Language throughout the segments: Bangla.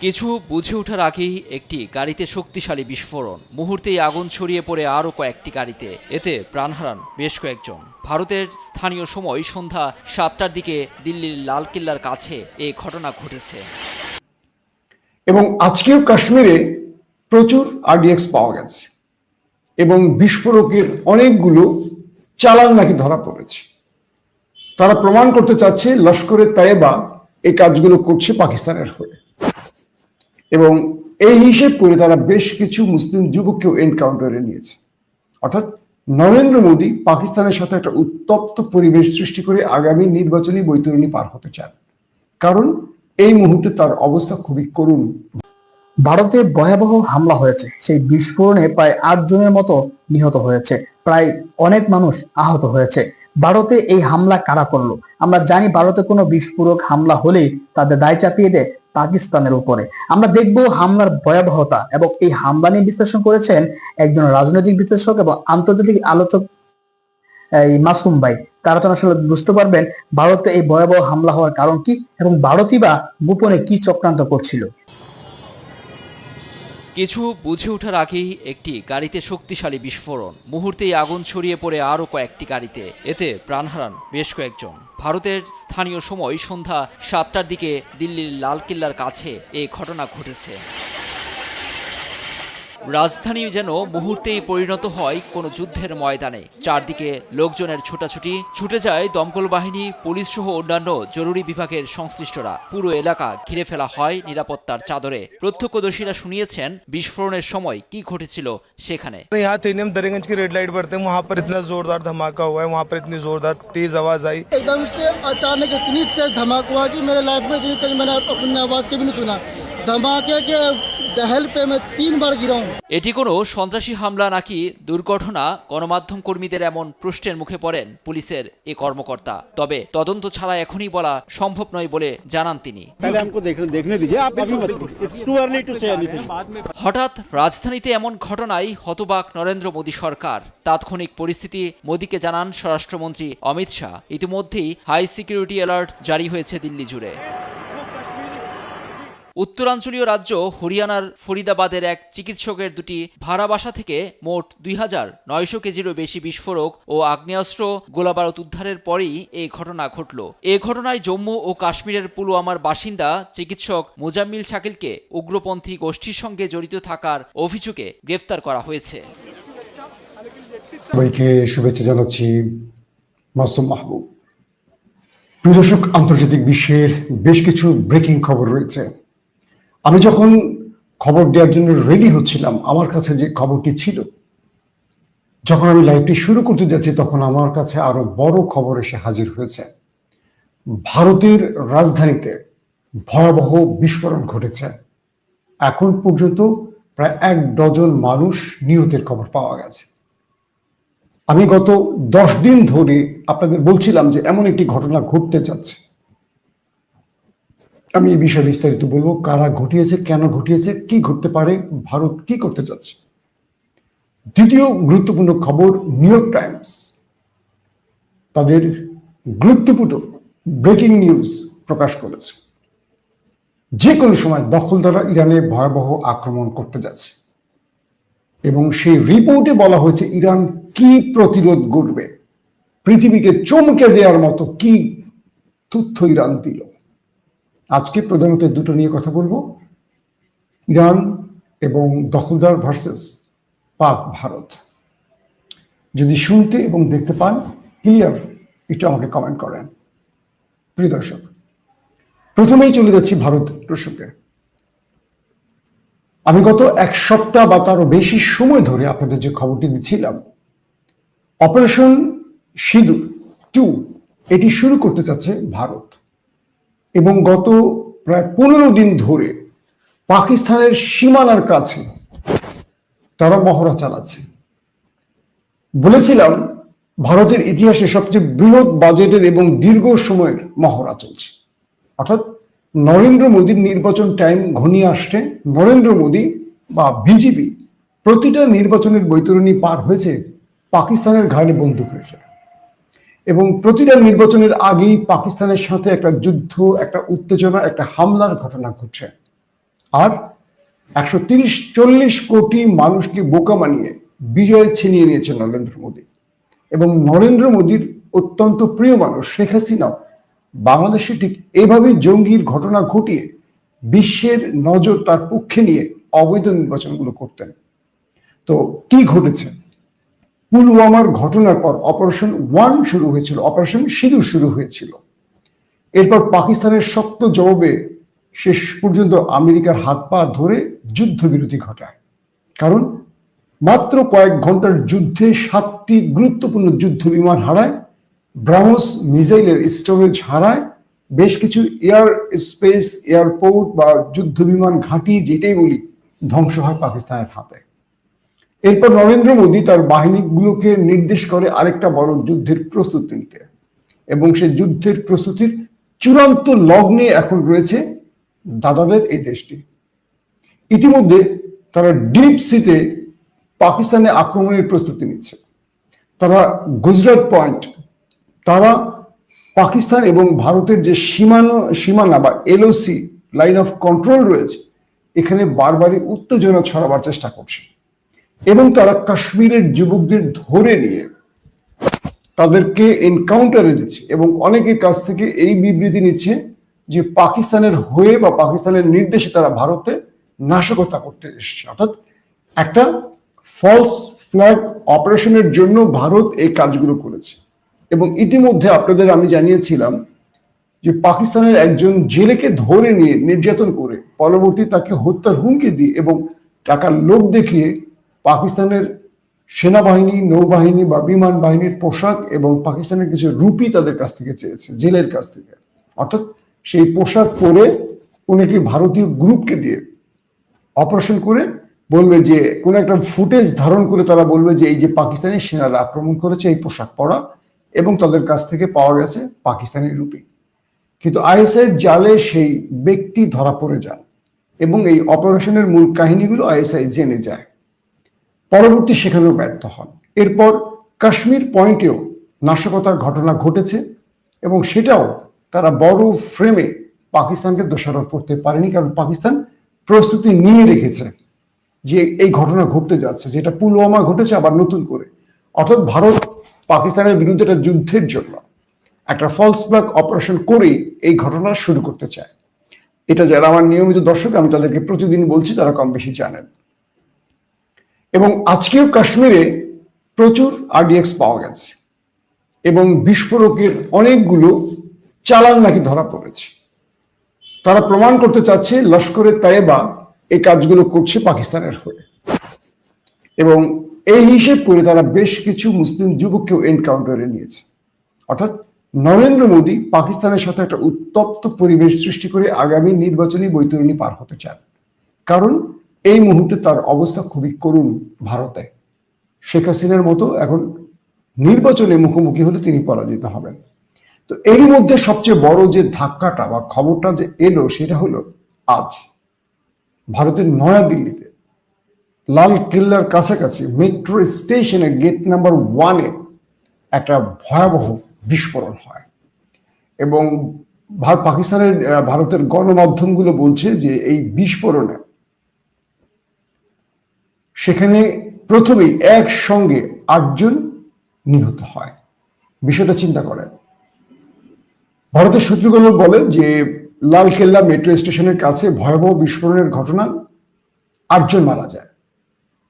কিছু বুঝে ওঠার আগেই একটি গাড়িতে শক্তিশালী বিস্ফোরণ। মুহূর্তেই আগুন ছড়িয়ে পড়ে আরও কয়েকটি গাড়িতে। এতে প্রাণ হারান বেশ কয়েকজন। ভারতের স্থানীয় সময় সন্ধ্যা সাতটার দিকে দিল্লির লালকিল্লার কাছে এই ঘটনা ঘটেছে। এবং আজকেও কাশ্মীরে প্রচুর আরডিএক্স পাওয়া গেছে। এবং বিস্ফোরকের অনেকগুলো চালান নাকি ধরা পড়েছে। তারা প্রমাণ করতে চাচ্ছে লস্করে তায়েবা এই কাজগুলো করছে পাকিস্তানের হয়ে। এবং এই হিসেব করে তারা বেশ কিছু মুসলিম যুবককেও এনকাউন্টারে নিয়েছে। অর্থাৎ নরেন্দ্র মোদী পাকিস্তানের সাথে একটা উত্তপ্ত পরিবেশ সৃষ্টি করে আগামী নির্বাচনী বৈতরণী পার হতে চান। কারণ এই মুহূর্তে তার অবস্থা খুবই করুণ। ভারতে ভয়াবহ হামলা হয়েছে। সেই বিস্ফোরণে প্রায় আট জনের মতো নিহত হয়েছে। প্রায় অনেক মানুষ আহত হয়েছে। ভারতে এই হামলা কারা করল? আমরা জানি ভারতে কোনো বিস্ফোরক হামলা হলেই তাদের দায় চাপিয়ে দেয় পাকিস্তানের উপরে। আমরা দেখব হামলার ভয়াবহতা এবং এই হামলা নিয়ে বিশ্লেষণ করেছেন একজন রাজনৈতিক বিশ্লেষক এবং আন্তর্জাতিক আলোচক, এই মাসুম ভাই। তারা তো আসলে বুঝতে পারবেন, ভারতে এই ভয়াবহ হামলা হওয়ার কারণ কি এবং ভারতই বা গোপনে কি চক্রান্ত করছিল। কিছু বুঝে ওঠার আগেই একটি গাড়িতে শক্তিশালী বিস্ফোরণ। মুহূর্তেই আগুন ছড়িয়ে পড়ে আরও কয়েকটি গাড়িতে। এতে প্রাণ হারান বেশ কয়েকজন। ভারতের স্থানীয় সময় সন্ধ্যা সাতটার দিকে দিল্লির লালকেল্লার কাছে এই ঘটনা ঘটেছে। রাজধানী যেন মুহূর্তেই পরিণত হয় কোনো যুদ্ধের ময়দানে চারদিকে লোকজনের ছোটাছুটি ছুটে যায় দমকল বাহিনী পুলিশ সহ অন্যান্য জরুরি বিভাগের সংশ্লিষ্টরা পুরো এলাকা ঘিরে ফেলা হয় নিরাপত্তার চাদরে প্রত্যক্ষদর্শীরা শুনিয়েছেন বিস্ফোরণের সময় কি ঘটেছিল সেখানে तो यहाँ थे नहीं हम दरिंगंज की रेड लाइट पर थे वहाँ पर इतना जोरदार धमाका हुआ है वहाँ पर इतनी जोरदार तेज आवाज आई एकदम से अचानक इतनी तेज धमाका हुआ कि मेरे लाइफ में इतनी तेज मैंने अपनी आवाज़ के भी नहीं सुना धमाके के এটি কোনো সন্ত্রাসী হামলা নাকি দুর্ঘটনা? গণমাধ্যম কর্মীদের এমন প্রশ্নের মুখে পড়েন পুলিশের এ কর্মকর্তা। তবে তদন্ত ছাড়া এখনই বলা সম্ভব নয় বলে জানান তিনি। হঠাৎ রাজধানীতে এমন ঘটনায় হতবাক নরেন্দ্র মোদী সরকার। তাৎক্ষণিক পরিস্থিতি মোদীকে জানান স্বরাষ্ট্রমন্ত্রী অমিত শাহ। ইতিমধ্যেই হাই সিকিউরিটি অ্যালার্ট জারি হয়েছে দিল্লি জুড়ে। উত্তরাঞ্চলীয় রাজ্য হরিয়ানার ফরিদাবাদের এক চিকিৎসকের দুটি ভাড়া বাসা থেকে মোট দুই হাজার নয়শো কেজিরও বেশি বিস্ফোরক ও আগ্নেয়াস্ত্র গোলাবারুদ উদ্ধারের পরেই এই ঘটনা ঘটল। এ ঘটনায় জম্মু ও কাশ্মীরের পুলওয়ামার বাসিন্দা চিকিৎসক মোজাম্মিল শাকিলকে উগ্রপন্থী গোষ্ঠীর সঙ্গে জড়িত থাকার অভিযোগে গ্রেফতার করা হয়েছে। সবাইকে শুভেচ্ছা জানাচ্ছি মাসুম মাহবুব। প্রিয় দর্শক, আন্তর্জাতিক বিশ্বের বেশ কিছু ব্রেকিং খবর রয়েছে। আমি যখন খবর দেওয়ার জন্য রেডি হচ্ছিলাম, আমার কাছে যে খবরটি ছিল, যখন আমি লাইভটি শুরু করতে যাচ্ছি, তখন আমার কাছে আরও বড় খবর এসে হাজির হয়েছে। ভারতের রাজধানীতে ভয়াবহ বিস্ফোরণ ঘটেছে। এখন পর্যন্ত প্রায় এক ডজন মানুষ নিহতের খবর পাওয়া গেছে। আমি গত দশ দিন ধরে আপনাদের বলছিলাম যে এমন একটি ঘটনা ঘটতে যাচ্ছে। আমি এই বিষয়ে বিস্তারিত বলব, কারা ঘটিয়েছে, কেন ঘটিয়েছে, কি ঘটতে পারে, ভারত কি করতে যাচ্ছে দ্বিতীয় গুরুত্বপূর্ণ খবর, নিউ ইয়র্ক টাইমস। তাদের গুরুত্বপূর্ণ ব্রেকিং নিউজ প্রকাশ করেছে। যে কোনো সময় দখলদাররা ইরানে ভয়াবহ আক্রমণ করতে যাচ্ছে। এবং সেই রিপোর্টে বলা হয়েছে, ইরান কি প্রতিরোধ গড়বে? পৃথিবীকে চমকে দেওয়ার মতো কি তথ্য ইরান দিল? আজকে প্রধানত দুটো নিয়ে কথা বলব। ইরান এবং দখলদার ভার্সেস পাক ভারত। যদি শুনতে এবং দেখতে পান, ক্লিয়ার একটু আমাকে কমেন্ট করেন। প্রিয় দর্শক, প্রথমেই চলে যাচ্ছি ভারত প্রসঙ্গে। আমি গত এক সপ্তাহ বা তারও বেশি সময় ধরে আপনাদের যে খবরটি দিচ্ছিলাম, অপারেশন সিঁদুর টু এটি শুরু করতে চাচ্ছে ভারত। এবং গত প্রায় পনেরো দিন ধরে পাকিস্তানের সীমানার কাছে তারা মহড়া চালাচ্ছে। বলেছিলাম, ভারতের ইতিহাসে সবচেয়ে বৃহৎ বাজেটের এবং দীর্ঘ সময়ের মহড়া চলছে। অর্থাৎ নরেন্দ্র মোদীর নির্বাচন টাইম ঘনিয়ে আসছে। নরেন্দ্র মোদী বা বিজেপি প্রতিটা নির্বাচনের বৈতরণী পার হয়েছে পাকিস্তানের ঘাড়ে বন্দুক রেখে এবং প্রতিটা নির্বাচনের আগেই পাকিস্তানের সাথে একটা যুদ্ধ, একটা উত্তেজনা, একটা হামলার ঘটনা ঘটছে। আর একশো তিরিশ, চল্লিশ কোটি মানুষকে বোকা বানিয়ে বিজয় ছিনিয়ে নিয়েছে নরেন্দ্র মোদী। এবং নরেন্দ্র মোদীর অত্যন্ত প্রিয় মানুষ শেখ হাসিনাও বাংলাদেশে ঠিক এভাবেই জঙ্গির ঘটনা ঘটিয়ে বিশ্বের নজর তার পক্ষে নিয়ে অবৈধ নির্বাচনগুলো করতেন। তো কি ঘটেছে? পুলওয়ামার ঘটনার পর অপারেশন ওয়ান শুরু হয়েছিল, অপারেশন সিঁদুর শুরু হয়েছিল। এরপর পাকিস্তানের শক্ত জবাবে শেষ পর্যন্ত আমেরিকার হাত পা ধরে যুদ্ধবিরতি ঘটায়। কারণ মাত্র কয়েক ঘণ্টার যুদ্ধে সাতটি গুরুত্বপূর্ণ যুদ্ধ বিমান হারায়, ব্রাহ্মস মিসাইলের স্টোরেজ হারায়, বেশ কিছু এয়ার, স্পেস, এয়ারপোর্ট বা যুদ্ধ বিমান ঘাঁটি, যেটাই বলি, ধ্বংস হয় পাকিস্তানের হাতে। এরপর নরেন্দ্র মোদী তার বাহিনীগুলোকে নির্দেশ করে আরেকটা বড় যুদ্ধের প্রস্তুতি নিতে। এবং সে যুদ্ধের প্রস্তুতির চূড়ান্ত লগ্নে এখন রয়েছে দাদাদের এই দেশটি। ইতিমধ্যে তারা ডিপ সিতে পাকিস্তানে আক্রমণের প্রস্তুতি নিচ্ছে। তারা গুজরাট পয়েন্ট, তারা পাকিস্তান এবং ভারতের যে সীমানো, সীমানা বা এলওসি, লাইন অফ কন্ট্রোল রয়েছে, এখানে বারবারই উত্তেজনা ছড়াবার চেষ্টা করছে। এবং তারা কাশ্মীরের যুবকদের ধরে নিয়ে তাদেরকে এনকাউন্টারে দিচ্ছে এবং অনেকের কাছ থেকে এই বিবৃতি নিচ্ছে যে পাকিস্তানের হয়ে বা পাকিস্তানের নির্দেশে তারা ভারতে নাশকতা করতে এসেছে। অর্থাৎ একটা ফলস ফ্ল্যাগ অপারেশনের জন্য ভারত এই কাজগুলো করেছে। এবং ইতিমধ্যে আপনাদের আমি জানিয়েছিলাম যে পাকিস্তানের একজন জেলেকে ধরে নিয়ে নির্যাতন করে পরবর্তী তাকে হত্যার হুমকি দিয়ে এবং টাকার লোভ দেখিয়ে পাকিস্তানের সেনাবাহিনী, নৌবাহিনী বা বিমান বাহিনীর পোশাক এবং পাকিস্তানের কিছু রুপি তাদের কাছ থেকে চেয়েছে, জেলের কাছ থেকে। অর্থাৎ সেই পোশাক পরে কোন একটি ভারতীয় গ্রুপকে দিয়ে অপারেশন করে বলবে যে, কোন একটা ফুটেজ ধারণ করে তারা বলবে যে, এই যে পাকিস্তানি সেনারা আক্রমণ করেছে, এই পোশাক পরা এবং তাদের কাছ থেকে পাওয়া গেছে পাকিস্তানি রুপি। কিন্তু আইএসআই জালে সেই ব্যক্তি ধরা পড়ে যান এবং এই অপারেশনের মূল কাহিনীগুলো আইএসআই জেনে যায়। পরবর্তী সেখানেও ব্যর্থ হন। এরপর কাশ্মীর পয়েন্টেও নাশকতার ঘটনা ঘটেছে এবং সেটাও তারা বড় ফ্রেমে পাকিস্তানকে দোষারোপ করতে পারেনি, কারণ পাকিস্তান প্রস্তুতি নিয়ে রেখেছে যে এই ঘটনা ঘটতে যাচ্ছে, যেটা পুলওয়ামা ঘটেছে আবার নতুন করে। অর্থাৎ ভারত পাকিস্তানের বিরুদ্ধে একটা যুদ্ধের জন্য একটা ফলস ব্ল্যাক অপারেশন করে এই ঘটনা শুরু করতে চায়। এটা যারা আমার নিয়মিত দর্শক, আমি তাদেরকে প্রতিদিন বলছি, তারা কম বেশি জানেন। এবং আজকেও কাশ্মীরে প্রচুর আরডিএক্স পাওয়া গেছে। এবং বিস্ফোরকের অনেকগুলো চালান নাকি ধরা পড়েছে। তারা প্রমাণ করতে চাচ্ছে লস্করে তায়েবা এই কাজগুলো করছে পাকিস্তানের হয়ে। এবং এই হিসেব করে তারা বেশ কিছু মুসলিম যুবককেও এনকাউন্টারে নিয়েছে। অর্থাৎ নরেন্দ্র মোদী পাকিস্তানের সাথে একটা উত্তপ্ত পরিবেশ সৃষ্টি করে আগামী নির্বাচনী বৈতরণী পার হতে চান। কারণ এই মুহূর্তে তার অবস্থা খুবই করুণ ভারতে। শেখ হাসিনার মতো এখন নির্বাচনে মুখোমুখি হলে তিনি পরাজিত হবেন। তো এর মধ্যে সবচেয়ে বড় যে ধাক্কাটা বা খবরটা যে এলো সেটা হলো আজ। ভারতের নয়াদিল্লিতে লাল কেল্লার কাছাকাছি মেট্রো স্টেশনে গেট নাম্বার ওয়ানে একটা ভয়াবহ বিস্ফোরণ হয়। এবং পাকিস্তানের ভারতের গণমাধ্যমগুলো বলছে যে এই বিস্ফোরণে সেখানে প্রথমেই একসঙ্গে আটজন নিহত হয়। বিষয়টা চিন্তা করেন। ভারতের সূত্রগুলো বলে যে, লালকেল্লা মেট্রো স্টেশনের কাছে ভয়াবহ বিস্ফোরণের ঘটনা আটজন মারা যায়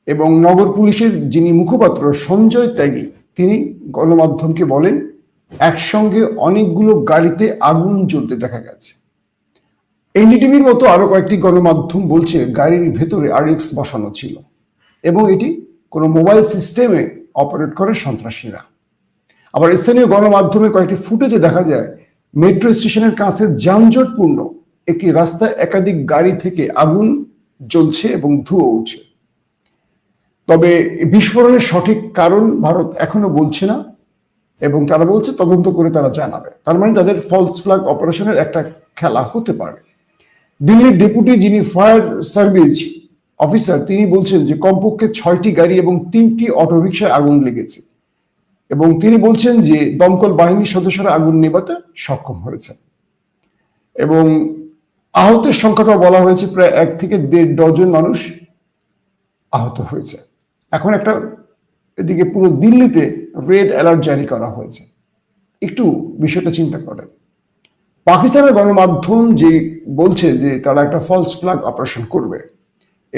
এবং নগর পুলিশের যিনি মুখপাত্র সঞ্জয় ত্যাগী, তিনি গণমাধ্যমকে বলেন, একসঙ্গে অনেকগুলো গাড়িতে আগুন জ্বলতে দেখা গেছে। এনডিটিভির মতো আরও কয়েকটি গণমাধ্যম বলছে, গাড়ির ভেতরে আরএক্স বসানো ছিল। এবং এটি কোনো মোবাইল সিস্টেমে অপারেট করে সন্ত্রাসীরা। আবার স্থানীয় গণমাধ্যমের কয়েকটি ফুটেজে দেখা যায়, মেট্রো স্টেশনের কাছে যানজটপূর্ণ একটি রাস্তায় একাধিক গাড়ি থেকে আগুন জ্বলছে এবং ধুয়ো উঠছে। তবে বিস্ফোরণের সঠিক কারণ ভারত এখনও বলছে না এবং তারা বলছে তদন্ত করে তারা জানাবে। তার মানে তাদের ফলস ফ্ল্যাগ অপারেশনের একটা খেলা হতে পারে। দিল্লির ডেপুটি যিনি ফায়ার সার্ভিস অফিসার, তিনি বলছেন যে কমপক্ষে ছয়টি গাড়ি এবং তিনটি অটোরিকশায় আগুন লেগেছে। এবং তিনি বলছেন যে দমকল বাহিনীর সদস্যরা আগুন নেভাতে সক্ষম হয়েছে। এবং আহতের সংখ্যাটা বলা হয়েছে প্রায় এক থেকে দেড় ডজন মানুষ আহত হয়েছে। এখন একটা এদিকে পুরো দিল্লিতে রেড অ্যালার্ট জারি করা হয়েছে। একটু বিষয়টা চিন্তা করেন। পাকিস্তানের গণমাধ্যম যে বলছে যে তারা একটা ফলস ফ্ল্যাগ অপারেশন করবে।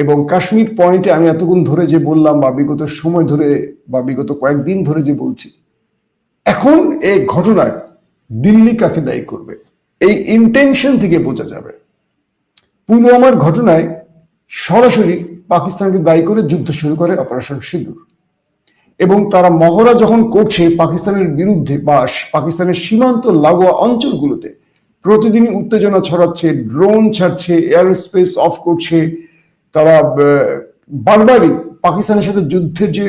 এবং কাশ্মীর পয়েন্টে আমি এতক্ষণ ধরে যে বললাম বা বিগত সময় ধরে বা বিগত কয়েকদিন ধরে যে বলছি, এখন এই ঘটনায় দিল্লি কাকে দায়ী করবে? এই ইন্টেনশন থেকে বোঝা যাবে। পুলওয়ামার ঘটনায় সরাসরি পাকিস্তানকে দায়ী করে যুদ্ধ শুরু করে অপারেশন সিঁদুর। এবং তারা মহড়া যখন করছে পাকিস্তানের বিরুদ্ধে বা পাকিস্তানের সীমান্ত লাগোয়া অঞ্চলগুলোতে, প্রতিদিনই উত্তেজনা ছড়াচ্ছে ড্রোন ছাড়ছে এয়ার স্পেস অফ করছে তারা বারবারই পাকিস্তানের সাথে যুদ্ধের যে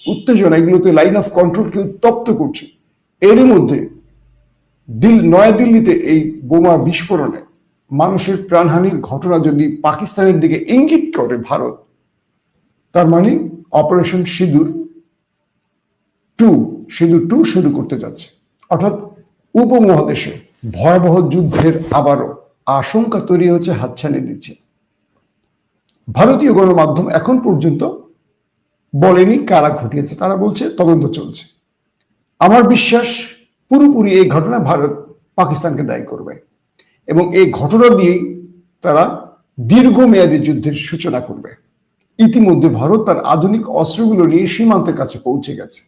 উত্তেজনা, এগুলোতে লাইন অফ কন্ট্রোলকে উত্তপ্ত করছে। এরই মধ্যে দিল, নয়াদিল্লিতে এই বোমা বিস্ফোরণে মানুষের প্রাণহানির ঘটনা যদি পাকিস্তানের দিকে ইঙ্গিত করে ভারত, তার মানে অপারেশন সিঁদুর টু সিঁদুর টু শুরু করতে যাচ্ছে। অর্থাৎ উপমহাদেশে ভয়াবহ যুদ্ধের আবারও আশঙ্কা তৈরি হচ্ছে, হাতছানি দিচ্ছে। ভারতীয় গণমাধ্যম এখন পর্যন্ত বলেনি কারা ঘটিয়েছে, তারা বলছে তদন্ত চলছে। আমার বিশ্বাস, পুরোপুরি এই ঘটনা ভারত পাকিস্তানকে দায়ী করবে এবং এই ঘটনা দিয়েই তারা দীর্ঘমেয়াদী যুদ্ধের সূচনা করবে। ইতিমধ্যে ভারত তার আধুনিক অস্ত্রগুলো নিয়ে সীমান্তের কাছে পৌঁছে গেছে,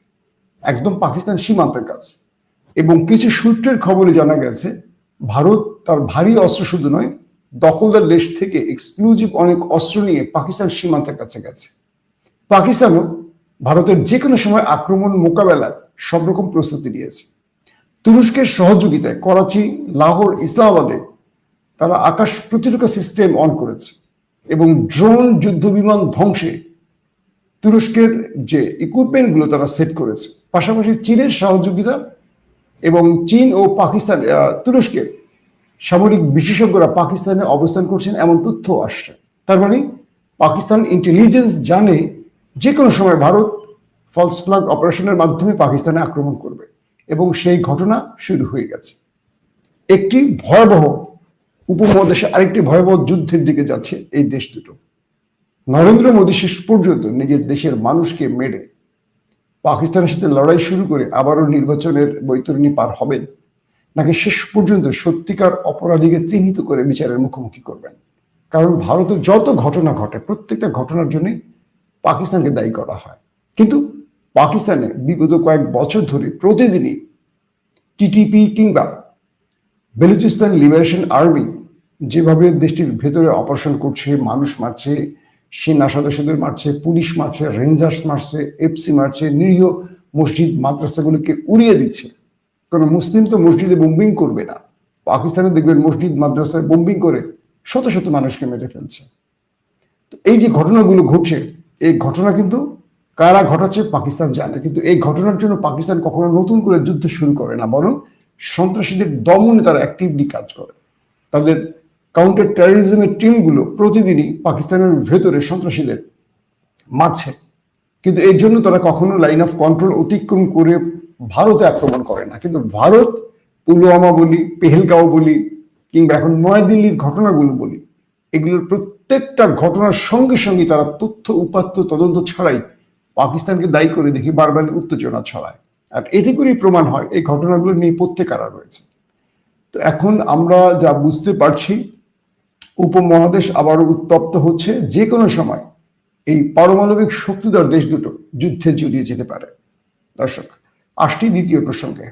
একদম পাকিস্তান সীমান্তের কাছে। এবং কিছু সূত্রের খবরে জানা গেছে, ভারত তার ভারী অস্ত্র শুধু নয় দখলদার দেশ থেকে এক্সক্লুসিভ অনেক অস্ত্র নিয়ে পাকিস্তান সীমান্তের কাছে গেছে। পাকিস্তানও ভারতের যে কোনো সময় আক্রমণ মোকাবেলায় সব রকম প্রস্তুতি নিয়েছে। তুরস্কের সহযোগিতায় করাচি, লাহোর, ইসলামাবাদে তারা আকাশ প্রতিরক্ষা সিস্টেম অন করেছে এবং ড্রোন যুদ্ধ বিমান ধ্বংসে তুরস্কের যে ইকুইপমেন্টগুলো তারা সেট করেছে, পাশাপাশি চীনের সহযোগিতা এবং চীন ও পাকিস্তান তুরস্কের সামরিক বিশেষজ্ঞরা পাকিস্তানে অবস্থান করছেন এমন তথ্য আসছে। তার মানে পাকিস্তান ইন্টেলিজেন্স জানে যে কোনো সময় ভারত ফলস ফ্ল্যাগ অপারেশনের মাধ্যমে পাকিস্তানে আক্রমণ করবে এবং সেই ঘটনা শুরু হয়ে গেছে। একটি ভয়াবহ উপমহাদেশে আরেকটি ভয়াবহ যুদ্ধের দিকে যাচ্ছে এই দেশ দুটো। নরেন্দ্র মোদী শেষ পর্যন্ত নিজের দেশের মানুষকে মেরে পাকিস্তানের সাথে লড়াই শুরু করে আবারও নির্বাচনের বৈতরণী পার হবেন নাকি শেষ পর্যন্ত সত্যিকার অপরাধীকে চিহ্নিত করে বিচারের মুখোমুখি করবেন? কারণ ভারতে যত ঘটনা ঘটে, প্রত্যেকটা ঘটনার জন্য পাকিস্তানকে দায়ী করা হয়। কিন্তু পাকিস্তানে বিগত কয়েক বছর ধরে প্রতিদিনই টিটিপি কিংবা বেলুচিস্তান লিবারেশন আর্মি যেভাবে দেশটির ভেতরে অপারেশন করছে, মানুষ মারছে, সেনা সদস্যদের মারছে, পুলিশ মারছে, রেঞ্জার্স মারছে, এফসি মারছে, নিরীহ মসজিদ, মাদ্রাসাগুলোকে উড়িয়ে দিচ্ছে কোনো মুসলিম তো মসজিদে বোম্বিং করবে না। পাকিস্তানে দেখবেন মসজিদ, মাদ্রাসায় বোম্বিং করে শত শত মানুষকে মেরে ফেলছে। তো এই যে ঘটনাগুলো ঘটছে, এই ঘটনা কিন্তু কারা ঘটাচ্ছে পাকিস্তান জানে কিন্তু এই ঘটনার জন্য পাকিস্তান কখনো নতুন করে যুদ্ধ শুরু করে না, বরং সন্ত্রাসীদের দমনে তারা অ্যাক্টিভলি কাজ করে। তাদের কাউন্টার টেরোরিজমের টিমগুলো প্রতিদিনই পাকিস্তানের ভেতরে সন্ত্রাসীদের মারছে। কিন্তু এর জন্য তারা কখনো লাইন অফ কন্ট্রোল অতিক্রম করে ভারতে আক্রমণ করে না। কিন্তু ভারত পুলওয়ামা বলি পেহেলগাঁও বলি, কিংবা এখন নয়াদিল্লির ঘটনাগুলো বলি, এগুলোর প্রত্যেকটা ঘটনার সঙ্গে সঙ্গে তারা তথ্য, উপাত্ত, তদন্ত ছাড়াই পাকিস্তানকে দায়ী করে দেখি বারবার উত্তেজনা ছড়ায়। আর এতে করেই প্রমাণ হয়, এই ঘটনাগুলো নিয়ে প্রত্যেক কারা রয়েছে। তো এখন আমরা যা বুঝতে পারছি, উপমহাদেশ আবারও উত্তপ্ত হচ্ছে, যে কোনো সময় এই পারমাণবিক শক্তিধর দেশ দুটো যুদ্ধে জড়িয়ে যেতে পারে। দর্শক আসছি দ্বিতীয় প্রসঙ্গে।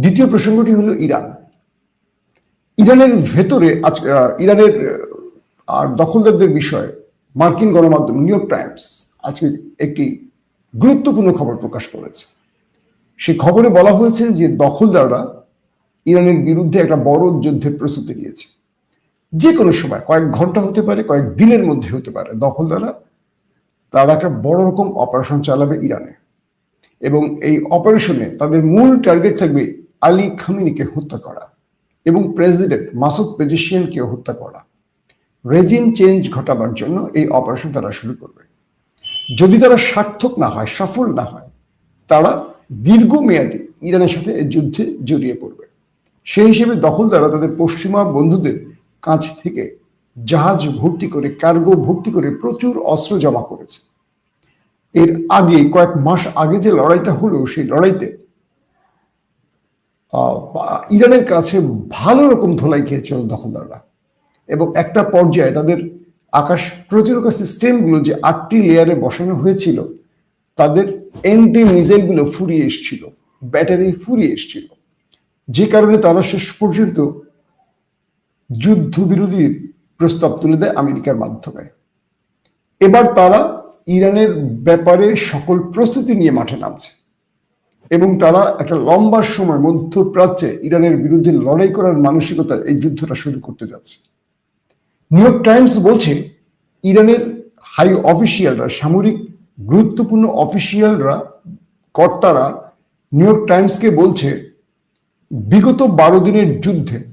দ্বিতীয় প্রসঙ্গটি হলো ইরান। ইরানের ভেতরে আজ ইরানের আর দখলদারদের বিষয়ে মার্কিন গণমাধ্যম নিউ ইয়র্ক টাইমস আজকে একটি গুরুত্বপূর্ণ খবর প্রকাশ করেছে। সেই খবরে বলা হয়েছে যে দখলদাররা ইরানের বিরুদ্ধে একটা বড় যুদ্ধের প্রস্তুতি নিয়েছে। যে কোনো সময়, কয়েক ঘণ্টা হতে পারে, কয়েক দিনের মধ্যে হতে পারে, দখলদাররা, তারা একটা বড় রকম অপারেশন চালাবে ইরানে। এবং এই অপারেশনে তাদের মূল টার্গেট থাকবে আলী খামিনিকে হত্যা করা এবং প্রেসিডেন্ট মাসুদ পেজিশিয়ানকে হত্যা করা। রেজিম চেঞ্জ ঘটাবার জন্য এই অপারেশন তারা শুরু করবে। যদি তারা সার্থক না হয়, সফল না হয়, তারা দীর্ঘমেয়াদী ইরানের সাথে যুদ্ধে জড়িয়ে পড়বে। সেই হিসেবে দখলদাররা তাদের পশ্চিমা বন্ধুদের কাছ থেকে জাহাজ ভর্তি করে কার্গো ভর্তি করে প্রচুর অস্ত্র জমা করেছে। এর আগে, কয়েক মাস আগে যে লড়াইটা হলো, সেই লড়াইতে ইরানের কাছে ভালো রকম ধোলাই খেয়েছিল দখলদাররা। এবং একটা পর্যায়ে তাদের আকাশ প্রতিরক্ষা সিস্টেমগুলো যে আটটি লেয়ারে বসানো হয়েছিল, তাদের এন্টি মিসাইলগুলো ফুরিয়ে এসেছিল, ব্যাটারি ফুরিয়ে এসেছিল। যে কারণে তারা শেষ পর্যন্ত যুদ্ধবিরোধীর প্রস্তাব তুলে দেয় আমেরিকার মাধ্যমে। এবার তারা ইরানের ব্যাপারে সকল প্রস্তুতি নিয়ে মাঠে নামছে। এবং তারা একটা লম্বা সময় মধ্যপ্রাচ্যে ইরানের বিরুদ্ধে লড়াই করার মানসিকতা এই যুদ্ধটা শুরু করতে যাচ্ছে। নিউ ইয়র্ক টাইমস বলছে, ইরানের হাই অফিসিয়ালরা, সামরিক গুরুত্বপূর্ণ অফিসিয়ালরা, কর্তারা নিউ ইয়র্ক টাইমসকে বলছে, বিগত বারো দিনের যুদ্ধে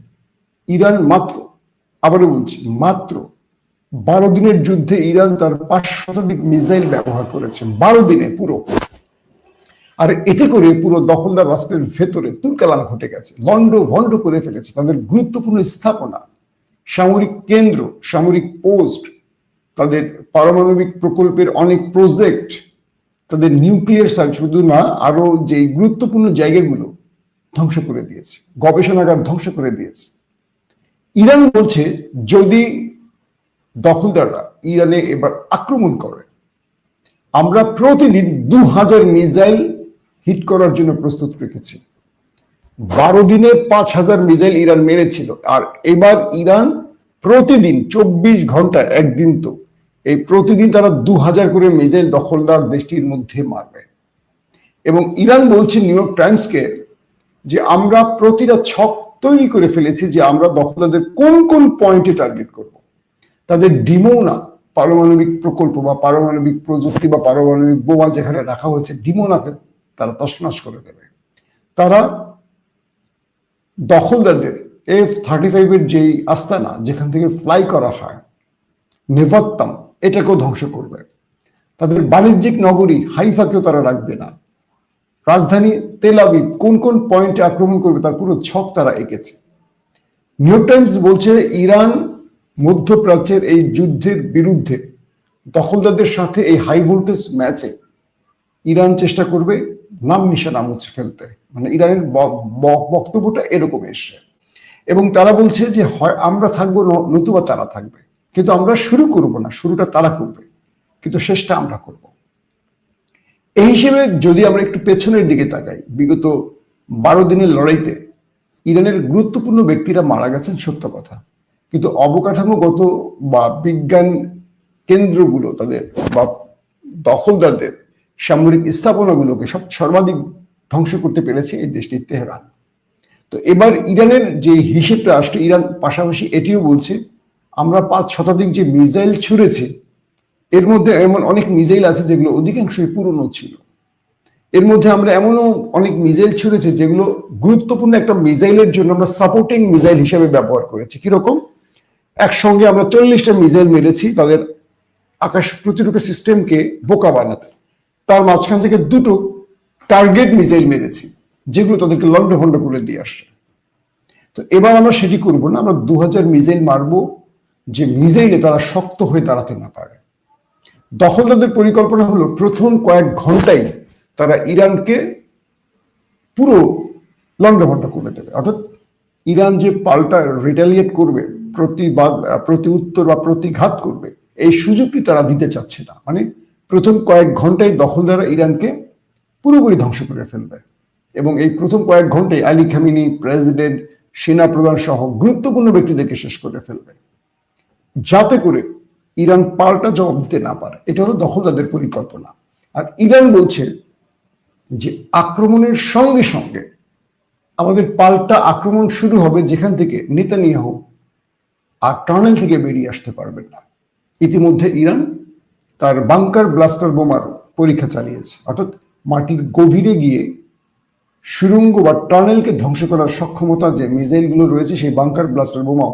ইরান মাত্র, আবারও বলছি, মাত্র বারো দিনের যুদ্ধে ইরান তার পাঁচ শতাধিক মিসাইল ব্যবহার করেছে, বারো দিনে পুরো। আর এতে করে পুরো দখলদার রাষ্ট্রের ভেতরে তুলকালাম ঘটে গেছে, লন্ড ভন্ড করে ফেলেছে। তাদের গুরুত্বপূর্ণ স্থাপনা, সামরিক কেন্দ্র, সামরিক পোস্ট, তাদের পারমাণবিক প্রকল্পের অনেক প্রজেক্ট, তাদের নিউক্লিয়ার সাইট শুধু না আরও যে গুরুত্বপূর্ণ জায়গাগুলো ধ্বংস করে দিয়েছে, গবেষণাগার ধ্বংস করে দিয়েছে। ইরান বলছে, যদি দখলদাররা ইরানে এবার আক্রমণ করে। আমরা প্রতিদিন দু হাজার মিসাইল হিট করার জন্য প্রস্তুত রেখেছি। বারো দিনে পাঁচ হাজার মিসাইল ইরান মেরেছিল। আর এবার ইরান প্রতিদিন চব্বিশ ঘণ্টা একদিন তো এই প্রতিদিন তারা দু হাজার করে মিসাইল দখলদার দেশটির মধ্যে মারবে। এবং ইরান বলছে নিউ ইয়র্ক টাইমসকে যে আমরা প্রতিটা ছক তৈরি করে ফেলেছি যে আমরা দখলদারদের কোন কোন পয়েন্টে টার্গেট করব। তাদের ডিমোনা পারমাণবিক প্রকল্প বা পারমাণবিক প্রযুক্তি বা পারমাণবিক বোমা যেখানে রাখা হয়েছে ডিমোনাকে তারা তছনছ করে দেবে। তারা দখলদারদের এফ থার্টি ফাইভের যেই আস্তানা, যেখান থেকে ফ্লাই করা হয়, নেভাত্তাম, এটাকেও ধ্বংস করবে। তাদের বাণিজ্যিক নগরী হাইফাকেও তারা রাখবে না। রাজধানী তেল আবিব কোন কোন পয়েন্টে আক্রমণ করবে তার পুরো ছক তারা এঁকেছে। নিউ টাইমস বলছে, ইরান মধ্যপ্রাচ্যের এই যুদ্ধের বিরুদ্ধে দখলদারদের সাথে এই হাই ভোল্টেজ ম্যাচে ইরান চেষ্টা করবে নাম নিশানা মুছে ফেলতে। মানে ইরানের বক্তব্যটা এরকম এসছে। এবং তারা বলছে যে, হয়, আমরা থাকব নতুবা তারা থাকবে। কিন্তু আমরা শুরু করব না, শুরুটা তারা করবে। কিন্তু শেষটা আমরা করব। এই হিসেবে যদি আমরা একটু পেছনের দিকে তাকাই, বিগত বারো দিনের লড়াইতে ইরানের গুরুত্বপূর্ণ ব্যক্তিরা মারা গেছেন সত্য কথা। কিন্তু অবকাঠামোগত বা বিজ্ঞান কেন্দ্রগুলো তাদের বা দখলদারদের সামরিক স্থাপনাগুলোকে সব সর্বাধিক ধ্বংস করতে পেরেছে এই দেশটি তেহরান। তো এবার ইরানের যে হিসেবটা আসছে ইরান পাশাপাশি এটিও বলছে, আমরা পাঁচ শতাধিক যে মিসাইল ছুড়েছি, এর মধ্যে এমন অনেক মিসাইল আছে যেগুলো অধিকাংশই পুরনো ছিল। এর মধ্যে আমরা এমনও অনেক মিসাইল ছুড়েছি যেগুলো গুরুত্বপূর্ণ একটা মিসাইলের জন্য আমরা সাপোর্টিং মিসাইল হিসেবে ব্যবহার করেছি। কীরকম? একসঙ্গে আমরা চল্লিশটা মিসাইল মেরেছি তাদের আকাশ প্রতিরক্ষা সিস্টেমকে বোকা বানাতে। তার মাঝখান থেকে দুটো টার্গেট মিসাইল মেরেছি, যেগুলো তাদেরকে লন্ডভন্ড করে দিয়ে আসছে। তো এবার আমরা সেটি করব না, আমরা দু হাজার মিসাইল মারবো যে মিসাইলে তারা শক্ত হয়ে দাঁড়াতে না পারে। দখলদারদের পরিকল্পনা হলো প্রথম কয়েক ঘন্টায় তারা ইরানকে পুরো লন্ডভন্ড করে দেবে। অর্থাৎ ইরান যে পাল্টা রিটালিয়েট করবে প্রতিবাদ প্রতি উত্তর বা প্রতিঘাত করবে। এই সুযোগটি তারা দিতে চাচ্ছে না। মানে প্রথম কয়েক ঘন্টায় দখলদাররা ইরানকে পুরোপুরি ধ্বংস করে ফেলবে। এবং এই প্রথম কয়েক ঘন্টায় আলী খামিনি, প্রেসিডেন্ট, সেনা প্রধান সহ গুরুত্বপূর্ণ ব্যক্তিদেরকে শেষ করে ফেলবে। যাতে করে ইরান পাল্টা জবাব দিতে না পারে। এটা হলো দখলদারদের পরিকল্পনা। আর ইরান বলছে যে আক্রমণের সঙ্গে সঙ্গে আমাদের পাল্টা আক্রমণ শুরু হবে যেখান থেকে নেতানিয়াহু আর টানেল থেকে বেরিয়ে আসতে পারবেন না। ইতিমধ্যে ইরান তার বাংকার ব্লাস্টার বোমার পরীক্ষা চালিয়েছে। অর্থাৎ মাটির গভীরে গিয়ে সুরঙ্গ বা টানেলকে ধ্বংস করার সক্ষমতা যে মিসাইলগুলো রয়েছে, সেই বাংকার ব্লাস্টার বোমাও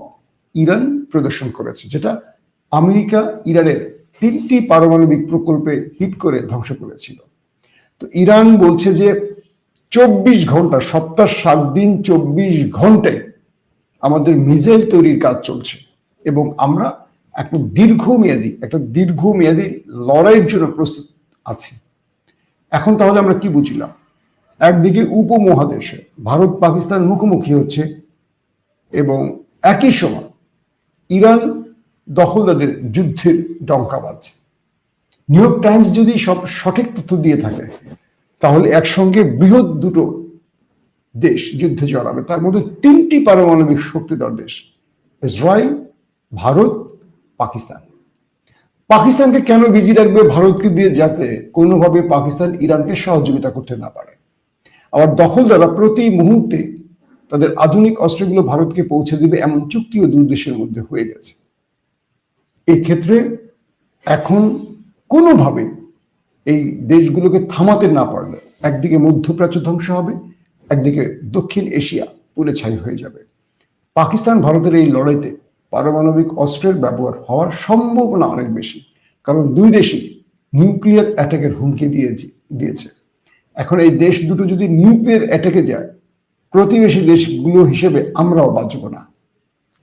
ইরান প্রদর্শন করেছে, যেটা আমেরিকা ইরানের তিনটি পারমাণবিক প্রকল্পে হিট করে ধ্বংস করেছিল। তো ইরান বলছে যে চব্বিশ ঘণ্টা, সপ্তাহ সাত দিন, চব্বিশ ঘন্টায় আমাদের মিসাইল তৈরির কাজ চলছে এবং আমরা একটা দীর্ঘমেয়াদী একটা দীর্ঘমেয়াদী লড়াইয়ের জন্য প্রস্তুত আছি। এখন তাহলে আমরা কি বুঝলাম? একদিকে উপমহাদেশে ভারত পাকিস্তান মুখোমুখি হচ্ছে এবং একই সময় ইরান দখলদারদের যুদ্ধের ডঙ্কা বাজছে নিউ ইয়র্ক টাইমস যদি সব সঠিক তথ্য দিয়ে থাকে, তাহলে একসঙ্গে বৃহৎ দুটো দেশ যুদ্ধে জড়াবে। তার মধ্যে তিনটি পারমাণবিক শক্তিধর দেশ, ইসরায়েল, ভারত, পাকিস্তান। পাকিস্তানকে কেন বিজি রাখবে ভারতকে দিয়ে যাতে কোনোভাবে পাকিস্তান ইরানকে সহযোগিতা করতে না পারে? আবার দখলদাররা প্রতি মুহূর্তে তাদের আধুনিক অস্ত্রগুলো ভারতকে পৌঁছে দিবে এমন চুক্তিও দুই দেশের মধ্যে হয়ে গেছে। এই ক্ষেত্রে এখন কোনোভাবে এই দেশগুলোকে থামাতে না পারলে একদিকে মধ্যপ্রাচ্য ধ্বংস হবে একদিকে দক্ষিণ এশিয়া পুরে ছাই হয়ে যাবে। পাকিস্তান ভারতের এই লড়াইতে পারমাণবিক অস্ত্রের ব্যবহার হওয়ার সম্ভাবনা অনেক বেশি, কারণ দুই দেশই নিউক্লিয়ার অ্যাটাকের হুমকি দিয়ে দিয়েছে। এখন এই দেশ দুটো যদি নিউক্লিয়ার অ্যাটাকে যায়, প্রতিবেশী দেশগুলো হিসেবে আমরাও বাঁচব না।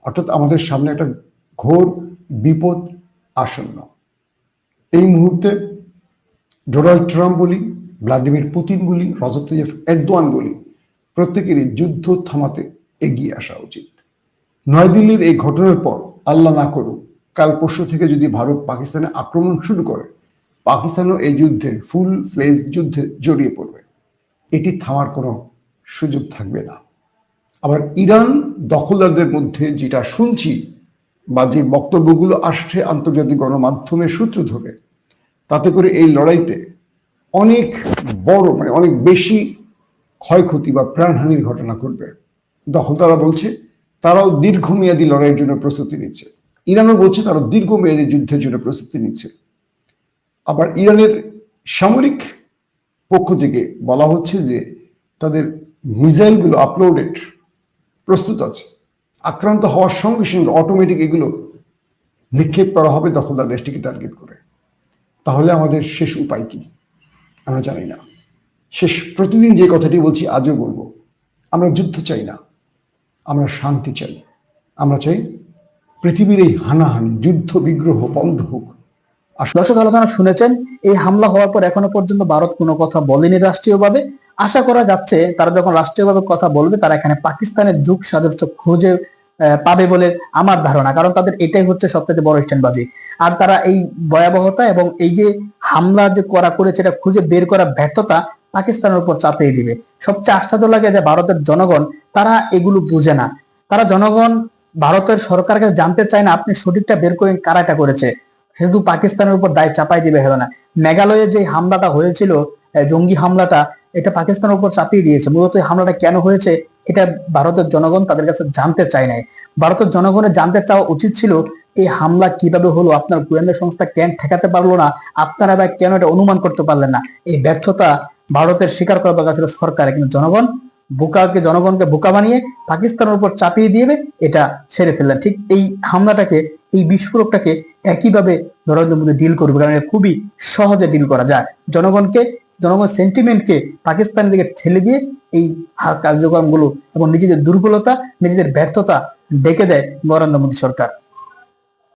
অর্থাৎ আমাদের সামনে একটা ঘোর বিপদ আসন্ন। এই মুহূর্তে ডোনাল্ড ট্রাম্প বলি, ভ্লাদিমির পুতিন বলি রজব তৈয়ব এরদোয়ান বলি প্রত্যেকেরই যুদ্ধ থামাতে এগিয়ে আসা উচিত। নয়াদিল্লির এই ঘটনার পর আল্লাহ না করুক, কাল পরশু থেকে যদি ভারত পাকিস্তানে আক্রমণ শুরু করে, পাকিস্তানও এই যুদ্ধে ফুল ফ্লেজ যুদ্ধে জড়িয়ে পড়বে। এটি থামার কোনো সুযোগ থাকবে না। আবার ইরান দখলদারদের মধ্যে যেটা শুনছি বা যে বক্তব্যগুলো আসছে আন্তর্জাতিক গণমাধ্যমের সূত্র ধরে, তাতে করে এই লড়াইতে অনেক বড় মানে অনেক বেশি ক্ষয়ক্ষতি বা প্রাণহানির ঘটনা ঘটবে। দখলদাররা বলছে, তারাও দীর্ঘমেয়াদী লড়াইয়ের জন্য প্রস্তুতি নিচ্ছে। ইরানও বলছে তারা দীর্ঘমেয়াদী যুদ্ধের জন্য প্রস্তুতি নিচ্ছে। আবার ইরানের সামরিক পক্ষ থেকে বলা হচ্ছে যে, তাদের মিসাইলগুলো আপলোডেড, প্রস্তুত আছে। আক্রান্ত হওয়ার সঙ্গে সঙ্গে অটোমেটিক এগুলো নিক্ষেপ করা হবে দখলদার দেশটিকে টার্গেট করে। তাহলে আমাদের শেষ উপায় কি? আমরা জানি না। শেষ প্রতিদিন যে কথাটি বলছি, আজও বলব। আমরা যুদ্ধ চাই না, আমরা শান্তি চাই। আমরা চাই পৃথিবীর এই হানাহানি, যুদ্ধ, বিগ্রহ বন্ধ হোক। দর্শক, আলোচনা শুনেছেন, এই হামলা হওয়ার পর এখনও পর্যন্ত ভারত কোনো কথা বলেনি রাষ্ট্রীয়ভাবে। আশা করা যাচ্ছে, তারা যখন রাষ্ট্রীয়ভাবে কথা বলবে, তারা এখানে পাকিস্তানের যুগ সাদৃশ্য খুঁজে পাবে বলে আমার ধারণা, কারণ তাদের এটাই হচ্ছে সবথেকে বড় স্ট্যান্ডবাজি। আর তারা এই ভয়াবহতা এবং এই যে হামলা যে করা করেছে, এটা খুঁজে বের করা ব্যর্থতা পাকিস্তানের উপর চাপিয়ে দিবে। সবচেয়ে আশ্চর্য লাগে যে ভারতের জনগণ, তারা এগুলো বুঝে না। তারা জনগণ ভারতের সরকারকে জানতে চায় না আপনি সঠিকটা বের করেন কারাটা করেছে। শুধু পাকিস্তানের উপর দায় চাপাই দিবে হেলো না। মেঘালয়ে যে হামলাটা হয়েছিল জঙ্গি হামলাটা, এটা পাকিস্তানের উপর চাপিয়ে দিয়েছে। মূলত এই হামলাটা কেন হয়েছে, এটা ভারতের জনগণ তাদের কাছে জানতে চায় নাই। ভারতের জনগণের জানতে চাওয়া উচিত ছিল, এই হামলা কীভাবে হলো, আপনার গোয়েন্দা সংস্থা কেন ঠেকাতে পারল না, আপনারা কেন এটা অনুমান করতে পারলেন না? এই ব্যর্থতা ভারতের স্বীকার করার দরকার ছিল সরকার, কিন্তু জনগণ বোকাকে, জনগণকে বোকা বানিয়ে পাকিস্তানের উপর চাপিয়ে দিয়ে এটা সেরে ফেললেন। ঠিক এই হামলাটাকে, এই বিস্ফোরকটাকে একইভাবে নরেন্দ্র মোদী ডিল করবে, কারণ খুবই সহজে ডিল করা যায়। জনগণকে, জনগণ সেন্টিমেন্টকে পাকিস্তানের দিকে ঠেলে দিয়ে এই কার্যক্রমগুলো এবং নিজেদের দুর্বলতা, নিজেদের ব্যর্থতা ডেকে দেয় নরেন্দ্র মোদী সরকার।